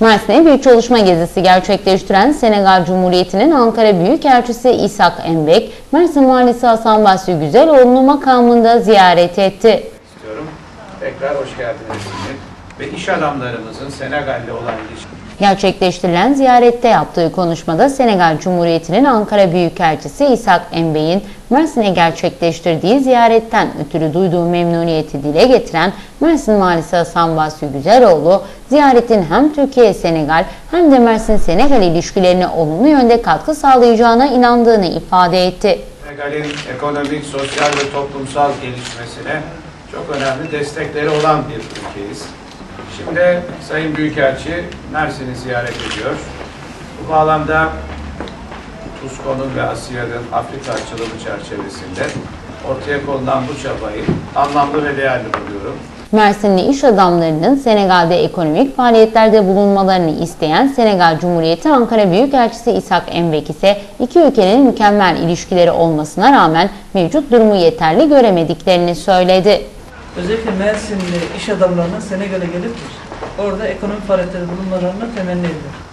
Mersin'e bir çalışma gezisi gerçekleştiren Senegal Cumhuriyeti'nin Ankara Büyükelçisi İshak Embek, Mersin Valisi Hasan Basri Güzeloğlu'nu makamında ziyaret etti. istiyorum. Tekrar hoş geldiniz. Ve iş adamlarımızın Senegal'le olan ilişkileri Gerçekleştirilen ziyarette yaptığı konuşmada Senegal Cumhuriyeti'nin Ankara Büyükelçisi İshak Embey'in Mersin'e gerçekleştirdiği ziyaretten ötürü duyduğu memnuniyeti dile getiren Mersin Valisi Hasan Basri Güzeloğlu, ziyaretin hem Türkiye-Senegal hem de Mersin-Senegal ilişkilerine olumlu yönde katkı sağlayacağına inandığını ifade etti. Senegal'in ekonomik, sosyal ve toplumsal gelişmesine çok önemli destekleri olan bir ülkeyiz. Şimdi Sayın Büyükelçi Mersin'i ziyaret ediyor. Bu bağlamda TUSKO'nun ve ASİAD'ın Afrika açılımı çerçevesinde ortaya konulan bu çabayı anlamlı ve değerli buluyorum. Mersinli iş adamlarının Senegal'de ekonomik faaliyetlerde bulunmalarını isteyen Senegal Cumhuriyeti Ankara Büyükelçisi İshak Embek ise iki ülkenin mükemmel ilişkileri olmasına rağmen mevcut durumu yeterli göremediklerini söyledi. Özellikle Mersinli iş adamlarının Senegal'e gelip orada ekonomik faaliyetleri bulunmalarını temenni ediyorum.